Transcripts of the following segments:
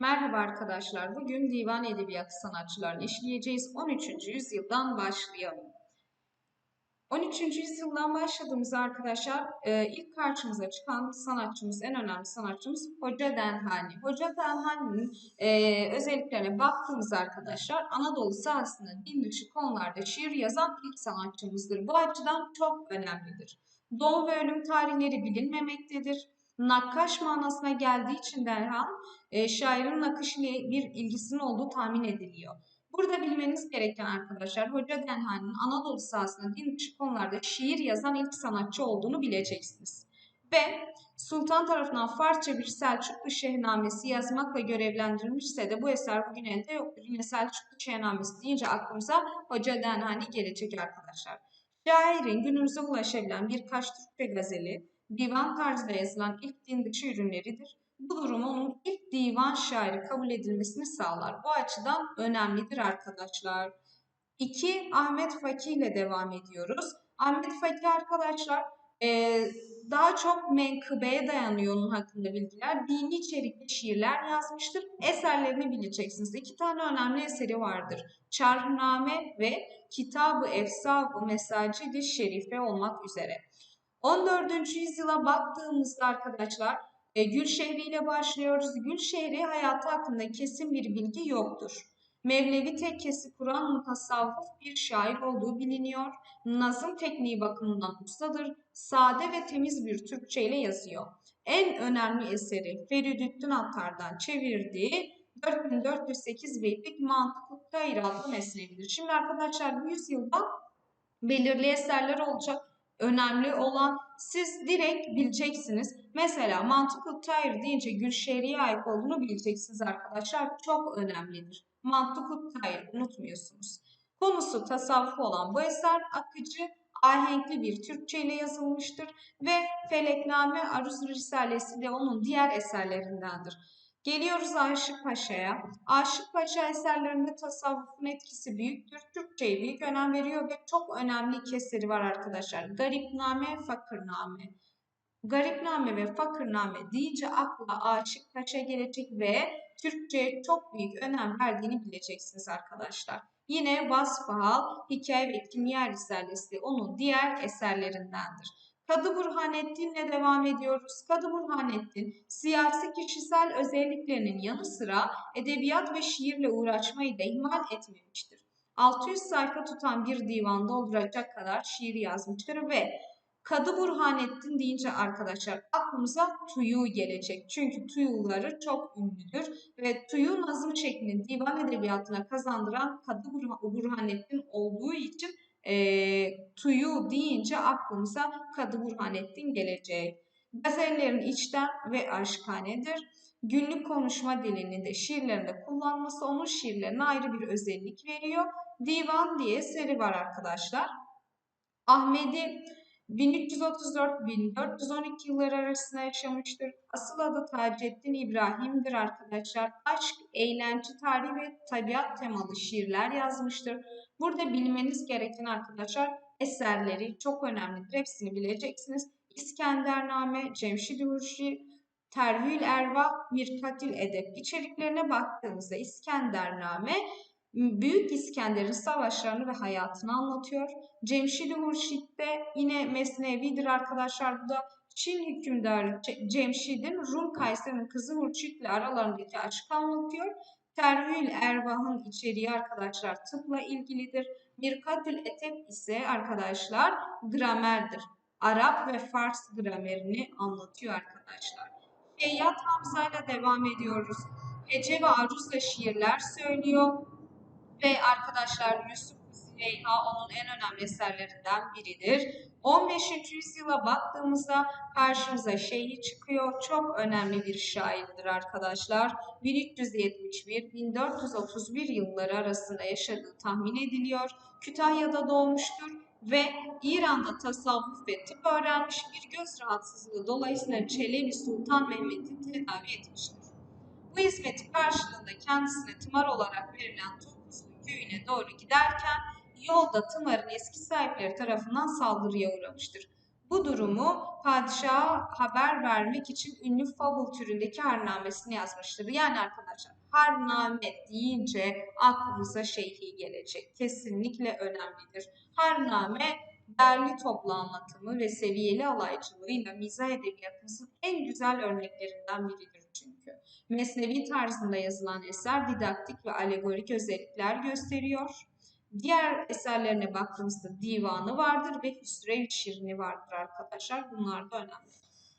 Merhaba arkadaşlar. Bugün divan edebiyatı sanatçılarını işleyeceğiz. 13. yüzyıldan başlayalım. 13. yüzyıldan başladığımızda arkadaşlar e, ilk karşımıza çıkan sanatçımız, en önemli sanatçımız Hoca Denhani. Hoca Denhani'nin e, özelliklerine baktığımızda arkadaşlar Anadolu sahasında din dışı konularda şiir yazan ilk sanatçımızdır. Bu açıdan çok önemlidir. Doğum ve ölüm tarihleri bilinmemektedir. Nakkaş manasına geldiği için Denhan, e, şairin nakış ile bir ilgisinin olduğu tahmin ediliyor. Burada bilmeniz gereken arkadaşlar Hoca Denhani'nin Anadolu sahasında din dışı konularda şiir yazan ilk sanatçı olduğunu bileceksiniz. Ve Sultan tarafından Farsça bir Selçuklu şehnamesi yazmakla görevlendirilmişse de bu eser bugün elde yoktur. Yine Selçuklu şehnamesi deyince aklımıza Hoca Denhani gelecek arkadaşlar. Şairin günümüze ulaşabilen birkaç Türkçe gazeli, divan tarzında yazılan ilk din dışı ürünleridir. Bu durum onun ilk divan şairi kabul edilmesini sağlar. Bu açıdan önemlidir arkadaşlar. 2. Ahmet Fakih ile devam ediyoruz. Ahmet Fakih arkadaşlar e, daha çok menkıbeye dayanıyor onun hakkında bilgiler. Dini içerikli şiirler yazmıştır. Eserlerini bileceksiniz. İki tane önemli eseri vardır. Çarhname ve Kitab-ı Efsab-ı Mesacid-i Şerife olmak üzere. 14. yüzyıla baktığımızda arkadaşlar e, Gülşehri ile başlıyoruz. Gülşehri hayatı hakkında kesin bir bilgi yoktur. Mevlevi tekkesi Kur'an mutasavvuf bir şair olduğu biliniyor. Nazım tekniği bakımından ustadır. Sade ve temiz bir Türkçe ile yazıyor. En önemli eseri Feridüddin Attar'dan çevirdiği 4408 beytlik Mantık Gayr adlı mesnevidir. Şimdi arkadaşlar bu yüzyılda belirli eserler olacak önemli olan siz direkt bileceksiniz. Mesela mantıklı tayr deyince Gülşehri'ye ait olduğunu bileceksiniz arkadaşlar. Çok önemlidir. Mantıklı tayr unutmuyorsunuz. Konusu tasavvuf olan bu eser akıcı, ahenkli bir Türkçe ile yazılmıştır ve Felekname Aruz Risalesi de onun diğer eserlerindendir. Geliyoruz Aşık Paşa'ya. Aşık Paşa eserlerinde tasavvufun etkisi büyüktür. Türkçe'ye büyük önem veriyor ve çok önemli keseri var arkadaşlar. Garipname, Fakırname. Garipname ve Fakırname deyince akla Aşık Paşa gelecek ve Türkçe'ye çok büyük önem verdiğini bileceksiniz arkadaşlar. Yine Vasfahal, Hikaye ve Kimya Risalesi onun diğer eserlerindendir. Kadı Burhanettin'le devam ediyoruz. Kadı Burhanettin siyasi kişisel özelliklerinin yanı sıra edebiyat ve şiirle uğraşmayı da ihmal etmemiştir. 600 sayfa tutan bir divan dolduracak kadar şiir yazmıştır ve Kadı Burhanettin deyince arkadaşlar aklımıza Tuyu gelecek. Çünkü Tuyuları çok ünlüdür ve Tuyu nazım şeklini divan edebiyatına kazandıran Kadı Burhanettin olduğu için e, tuyu deyince aklımıza Kadı Burhanettin gelecek. Gazellerin içten ve aşkanedir. Günlük konuşma dilini de şiirlerinde kullanması onun şiirlerine ayrı bir özellik veriyor. Divan diye seri var arkadaşlar. Ahmedi 1334-1412 yılları arasında yaşamıştır. Asıl adı Taceddin İbrahim'dir arkadaşlar. Aşk, eğlence, tarih ve tabiat temalı şiirler yazmıştır. Burada bilmeniz gereken arkadaşlar eserleri çok önemlidir. Hepsini bileceksiniz. İskendername, Cemşid Hurşi, Tervül Ervah, Mirkatil Edep içeriklerine baktığımızda İskendername Büyük İskender'in savaşlarını ve hayatını anlatıyor. Cemşid Hurşit de yine Mesnevi'dir arkadaşlar. Bu da Çin hükümdarı Cemşid'in Rum Kayseri'nin kızı Hurşit ile aralarındaki aşkı anlatıyor. Tervül Ervah'ın içeriği arkadaşlar tıpla ilgilidir. Mirkatül Etep ise arkadaşlar gramerdir. Arap ve Fars gramerini anlatıyor arkadaşlar. Feyyat Hamza ile devam ediyoruz. Hece ve aruzla şiirler söylüyor. Ve arkadaşlar Yusuf Züleyha onun en önemli eserlerinden biridir. 15. yüzyıla baktığımızda karşımıza şeyhi çıkıyor. Çok önemli bir şairdir arkadaşlar. 1371-1431 yılları arasında yaşadığı tahmin ediliyor. Kütahya'da doğmuştur ve İran'da tasavvuf ve tıp öğrenmiş bir göz rahatsızlığı dolayısıyla Çelebi Sultan Mehmet'i tedavi etmiştir. Bu hizmeti karşılığında kendisine tımar olarak verilen Topuzlu köyüne doğru giderken yolda tımarın eski sahipleri tarafından saldırıya uğramıştır. Bu durumu padişaha haber vermek için ünlü fable türündeki harnamesini yazmıştır. Yani arkadaşlar harname deyince aklımıza şeyhi gelecek. Kesinlikle önemlidir. Harname derli toplu anlatımı ve seviyeli alaycılığıyla mizah edebiyatımızın en güzel örneklerinden biridir çünkü. Mesnevi tarzında yazılan eser didaktik ve alegorik özellikler gösteriyor. Diğer eserlerine baktığımızda divanı vardır ve Hüsrev Şirini vardır arkadaşlar. Bunlar da önemli.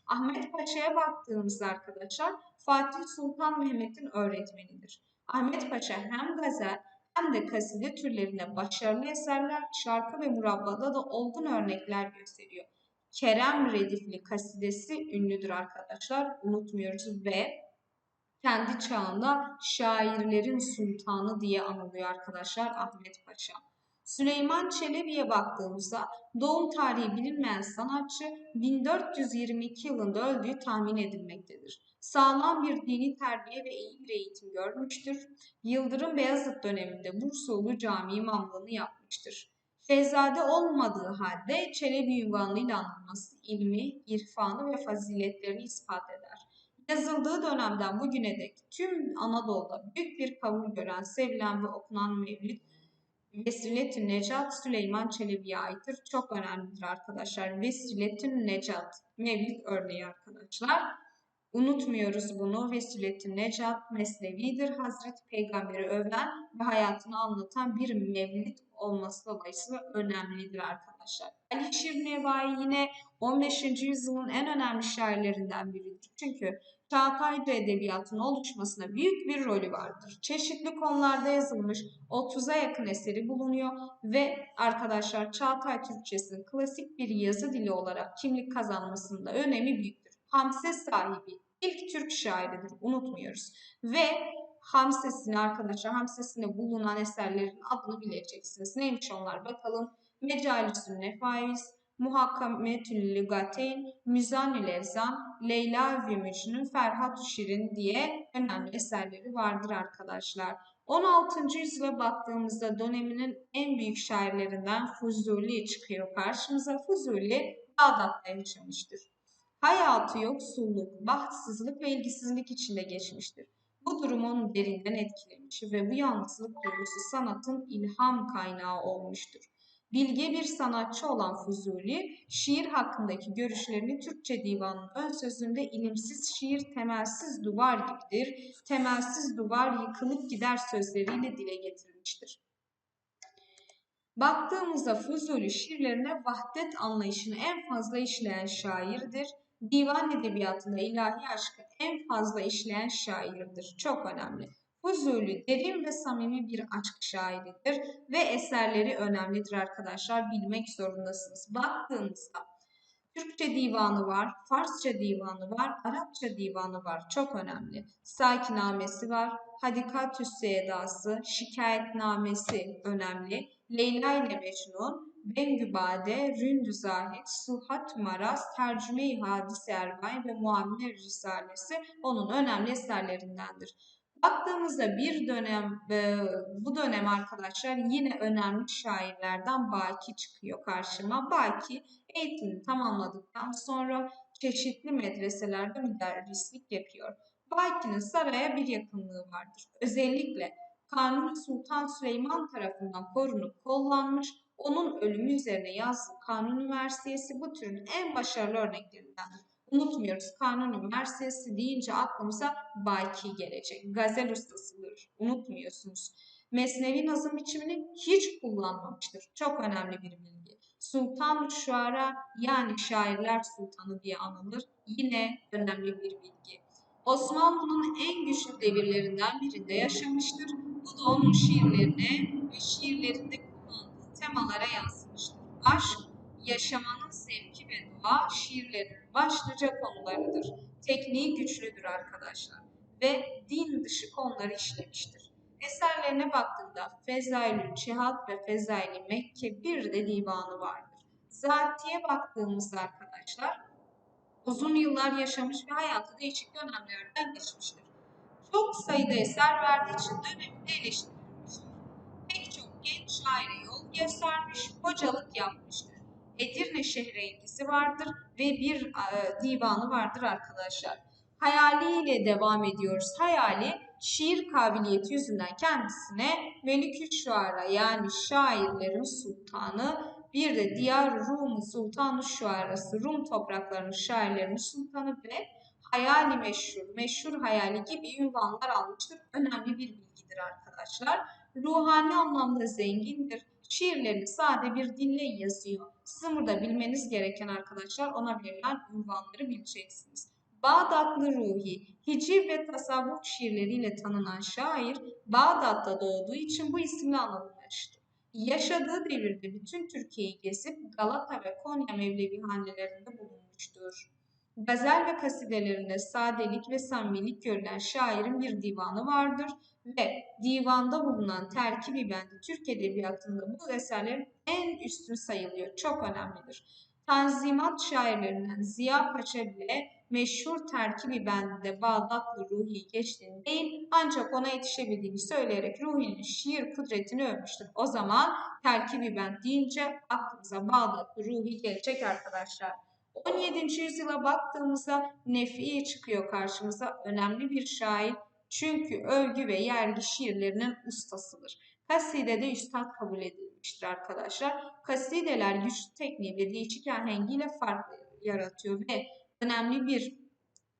Ahmet Paşa'ya baktığımızda arkadaşlar Fatih Sultan Mehmet'in öğretmenidir. Ahmet Paşa hem gazel hem de kaside türlerine başarılı eserler, şarkı ve murabbada da olgun örnekler gösteriyor. Kerem Redifli kasidesi ünlüdür arkadaşlar. Unutmuyoruz ve kendi çağında şairlerin sultanı diye anılıyor arkadaşlar Ahmet Paşa. Süleyman Çelebi'ye baktığımızda doğum tarihi bilinmeyen sanatçı 1422 yılında öldüğü tahmin edilmektedir. Sağlam bir dini terbiye ve iyi bir eğitim görmüştür. Yıldırım Beyazıt döneminde Bursalı Camii imamlığını yapmıştır. Şehzade olmadığı halde Çelebi ünvanıyla anılması ilmi, irfanı ve faziletlerini ispat eder. Yazıldığı dönemden bugüne dek tüm Anadolu'da büyük bir kabul gören, sevilen ve okunan mevlid Vesiletün Necat Süleyman Çelebi'ye aittir. Çok önemlidir arkadaşlar. Vesiletün Necat mevlid örneği arkadaşlar. Unutmuyoruz bunu. Vesiletün Necat mesnevidir. Hazreti Peygamber'i övlen ve hayatını anlatan bir mevlid olması dolayısıyla önemlidir arkadaşlar. Ali Şir Nevai yine 15. yüzyılın en önemli şairlerinden biridir. Çünkü Çağatay'da edebiyatının oluşmasına büyük bir rolü vardır. Çeşitli konularda yazılmış 30'a yakın eseri bulunuyor ve arkadaşlar Çağatay Türkçesinin klasik bir yazı dili olarak kimlik kazanmasında önemi büyüktür. Hamse sahibi ilk Türk şairidir unutmuyoruz. Ve Hamsesini arkadaşlar Hamsesinde bulunan eserlerin adını bileceksiniz. Neymiş onlar bakalım. Mecalisün Nefais, Muhakkametül Lügateyn, Müzanül Evzan, Leyla ve Mecnun, Ferhat Şirin diye önemli eserleri vardır arkadaşlar. 16. yüzyıla baktığımızda döneminin en büyük şairlerinden Fuzuli çıkıyor karşımıza. Fuzuli Bağdat'ta yaşamıştır. Hayatı yoksulluk, bahtsızlık ve ilgisizlik içinde geçmiştir. Bu durum onu derinden etkilemiş ve bu yalnızlık duygusu sanatın ilham kaynağı olmuştur. Bilge bir sanatçı olan Fuzuli, şiir hakkındaki görüşlerini Türkçe divanının ön sözünde ilimsiz şiir temelsiz duvar gibidir, temelsiz duvar yıkılıp gider sözleriyle dile getirmiştir. Baktığımızda Fuzuli şiirlerine vahdet anlayışını en fazla işleyen şairdir. Divan edebiyatında ilahi aşkı en fazla işleyen şairdir. Çok önemli. Fuzuli derin ve samimi bir aşk şairidir ve eserleri önemlidir arkadaşlar. Bilmek zorundasınız. Baktığınızda Türkçe divanı var, Farsça divanı var, Arapça divanı var. Çok önemli. Sakinamesi var, Hadikatüs Sedası, Şikayetnamesi önemli. Leyla ile Mecnun, Bengübade, Ründü Zahid, Suhat Maras, Tercüme-i Hadis Erbay ve Muammer Risalesi onun önemli eserlerindendir. Baktığımızda bir dönem, e, bu dönem arkadaşlar yine önemli şairlerden Baki çıkıyor karşıma. Baki eğitimini tamamladıktan sonra çeşitli medreselerde müderrislik yapıyor. Baki'nin saraya bir yakınlığı vardır. Özellikle Kanuni Sultan Süleyman tarafından korunup kollanmış, onun ölümü üzerine yazdığı Kanuni Mersiyesi bu türün en başarılı örneklerindendir. Unutmuyoruz Kanuni Mersiyesi deyince aklımıza Baki gelecek. Gazel ustasıdır. Unutmuyorsunuz. Mesnevi nazım biçimini hiç kullanmamıştır. Çok önemli bir bilgi. Sultan Şuara yani şairler sultanı diye anılır. Yine önemli bir bilgi. Osmanlı'nın en güçlü devirlerinden birinde yaşamıştır. Bu da onun şiirlerine ve şiirlerinde kullandığı temalara yansımıştır. Aşk, yaşamanın zevki ve doğa şiirlerinin başlıca konularıdır. Tekniği güçlüdür arkadaşlar ve din dışı konuları işlemiştir. Eserlerine baktığımda Fezailü Cihat ve Fezaili Mekke bir de divanı vardır. Zatiye baktığımızda arkadaşlar uzun yıllar yaşamış ve hayatı değişik dönemlerden geçmiştir. Çok sayıda eser verdiği için döneminde eleştirilmiştir. Pek çok genç şaire yol göstermiş, hocalık yapmıştır. Edirne şehre ilgisi vardır ve bir e, divanı vardır arkadaşlar. Hayali ile devam ediyoruz. Hayali şiir kabiliyeti yüzünden kendisine Melikü Şuara yani şairlerin sultanı bir de Diyar Rum Sultanı Şuarası Rum topraklarının şairlerinin sultanı ve hayali meşhur, meşhur hayali gibi ünvanlar almıştır. Önemli bir bilgidir arkadaşlar. Ruhani anlamda zengindir. Şiirlerini sade bir dille yazıyor. Sizin burada bilmeniz gereken arkadaşlar ona verilen ünvanları bileceksiniz. Bağdatlı Ruhi, hiciv ve tasavvuf şiirleriyle tanınan şair, Bağdat'ta doğduğu için bu isimle anılmıştır. Yaşadığı devirde bütün Türkiye'yi gezip Galata ve Konya Mevlevi hanelerinde bulunmuştur. Gazel ve kasidelerinde sadelik ve samimilik görülen şairin bir divanı vardır ve divanda bulunan terkibi bendi Türk Edebiyatı'nda bu eserlerin en üstün sayılıyor. Çok önemlidir. Tanzimat şairlerinden Ziya Paşa bile meşhur terkibi bendinde Bağdatlı Ruhi geçtiğini değil ancak ona yetişebildiğini söyleyerek Ruhi'nin şiir kudretini övmüştür. O zaman terkibi bend deyince aklımıza Bağdatlı Ruhi gelecek arkadaşlar. 17. yüzyıla baktığımızda Nefi'ye çıkıyor karşımıza önemli bir şair çünkü övgü ve yergi şiirlerinin ustasıdır. Kasidede üstad kabul edilmiştir arkadaşlar. Kasideler güçlü tekniği ve değişik ahengiyle fark yaratıyor ve önemli bir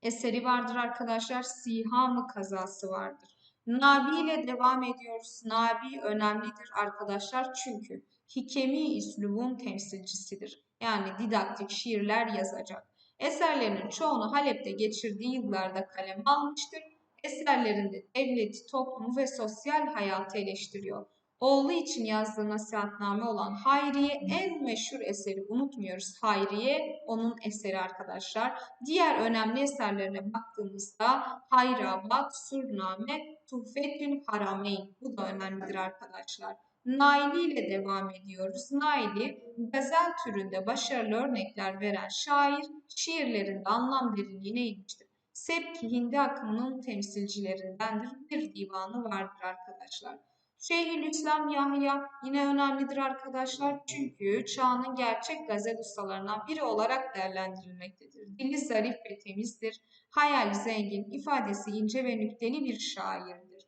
eseri vardır arkadaşlar. Sihamı kazası vardır. Nabi ile devam ediyoruz. Nabi önemlidir arkadaşlar çünkü hikemi üslubun temsilcisidir. Yani didaktik şiirler yazacak. Eserlerinin çoğunu Halep'te geçirdiği yıllarda kaleme almıştır. Eserlerinde devleti, toplumu ve sosyal hayatı eleştiriyor. Oğlu için yazdığı nasihatname olan Hayriye en meşhur eseri unutmuyoruz. Hayriye onun eseri arkadaşlar. Diğer önemli eserlerine baktığımızda Hayrabat, Surname, Tuhfetül Harameyn. Bu da önemlidir arkadaşlar. Naili ile devam ediyoruz. Naili, gazel türünde başarılı örnekler veren şair, şiirlerinde anlam derinliğine inmiştir. Sepki Hindi akımının temsilcilerindendir. Bir divanı vardır arkadaşlar. Şeyhülislam Yahya yine önemlidir arkadaşlar çünkü çağının gerçek gazet ustalarından biri olarak değerlendirilmektedir. Dili zarif ve temizdir, hayali zengin, ifadesi ince ve nükteli bir şairdir.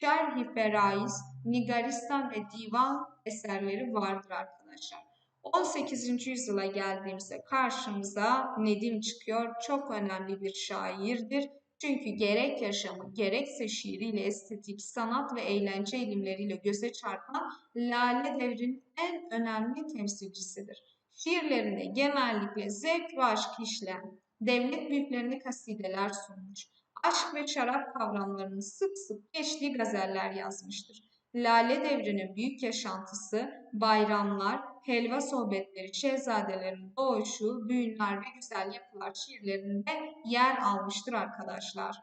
Şerh-i Feraiz, Nigaristan ve divan eserleri vardır arkadaşlar. 18. yüzyıla geldiğimizde karşımıza Nedim çıkıyor. Çok önemli bir şairdir. Çünkü gerek yaşamı gerekse şiiriyle estetik, sanat ve eğlence ilimleriyle göze çarpan Lale devrinin en önemli temsilcisidir. Şiirlerinde genellikle zevk ve aşk işleyen, devlet büyüklerine kasideler sunmuş, aşk ve şarap kavramlarını sık sık geçtiği gazeller yazmıştır. Lale devrinin büyük yaşantısı, bayramlar, helva sohbetleri, şehzadelerin doğuşu, düğünler ve güzel yapılar şiirlerinde yer almıştır arkadaşlar.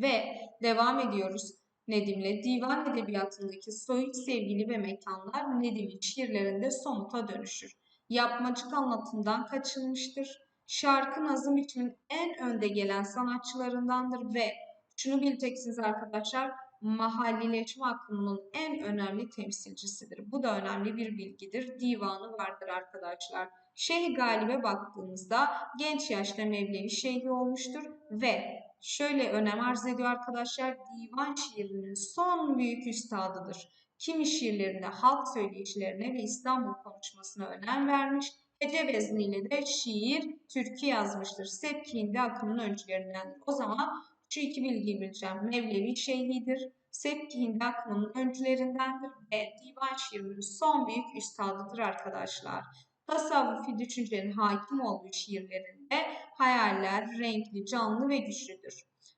Ve devam ediyoruz Nedim'le. Divan edebiyatındaki soyut sevgili ve mekanlar Nedim'in şiirlerinde somuta dönüşür. Yapmacık anlatımdan kaçınmıştır. Şarkı nazım biçiminin en önde gelen sanatçılarındandır ve şunu bileceksiniz arkadaşlar, mahallileşme akımının en önemli temsilcisidir. Bu da önemli bir bilgidir. Divanı vardır arkadaşlar. Şeyh Galip'e baktığımızda genç yaşta Mevlevi şeyhi olmuştur ve şöyle önem arz ediyor arkadaşlar. Divan şiirinin son büyük üstadıdır. Kimi şiirlerinde halk söyleyişlerine ve İstanbul konuşmasına önem vermiş. Hece vezniyle de şiir, türkü yazmıştır. Sepki Hindi akımının öncülerinden. O zaman şu iki bilgiyi bileceğim. Mevlevi şeyhidir. Sepki Hindi akımının öncülerindendir ve divan şiirinin son büyük üstadıdır arkadaşlar. Tasavvufi düşüncenin hakim olduğu şiirlerinde hayaller renkli, canlı ve güçlüdür.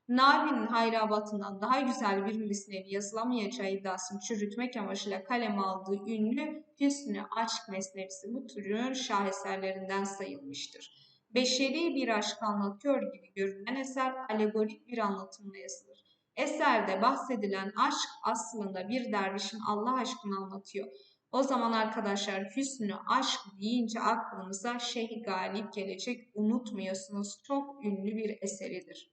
Nabi'nin hayrabatından daha güzel bir mesnevi yazılamayacağı iddiasını çürütmek amacıyla kaleme aldığı ünlü Hüsnü Aşk Mesnevisi bu türün şaheserlerinden sayılmıştır. Beşeri bir aşk anlatıyor gibi görünen eser alegorik bir anlatımla yazılır. Eserde bahsedilen aşk aslında bir dervişin Allah aşkını anlatıyor. O zaman arkadaşlar hüsnü aşk deyince aklınıza Şeyh Galip gelecek unutmuyorsunuz. Çok ünlü bir eseridir.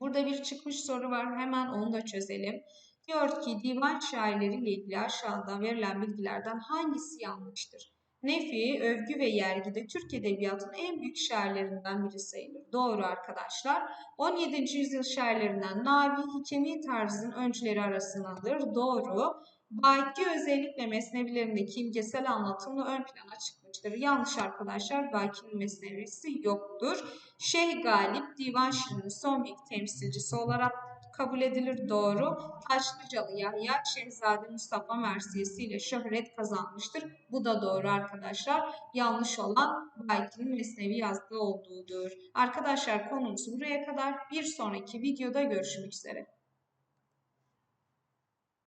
Burada bir çıkmış soru var. Hemen onu da çözelim. Diyor ki divan şairleriyle ilgili aşağıda verilen bilgilerden hangisi yanlıştır? Nefi, Övgü ve Yergi Türk Edebiyatı'nın en büyük şairlerinden biri sayılır. Doğru arkadaşlar. 17. yüzyıl şairlerinden Navi, Hikemi tarzının öncüleri arasındadır. Doğru. Baki özellikle mesnevilerindeki imgesel anlatımla ön plana çıkmıştır. Yanlış arkadaşlar. Baki'nin mesnevisi yoktur. Şeyh Galip, Divan Şirin'in son büyük temsilcisi olarak kabul edilir. Doğru. Taşlıcalı Yahya, Şehzade Mustafa Mersiyesi ile şöhret kazanmıştır. Bu da doğru arkadaşlar. Yanlış olan Baki'nin mesnevi yazdığı olduğudur. Arkadaşlar konumuz buraya kadar. Bir sonraki videoda görüşmek üzere.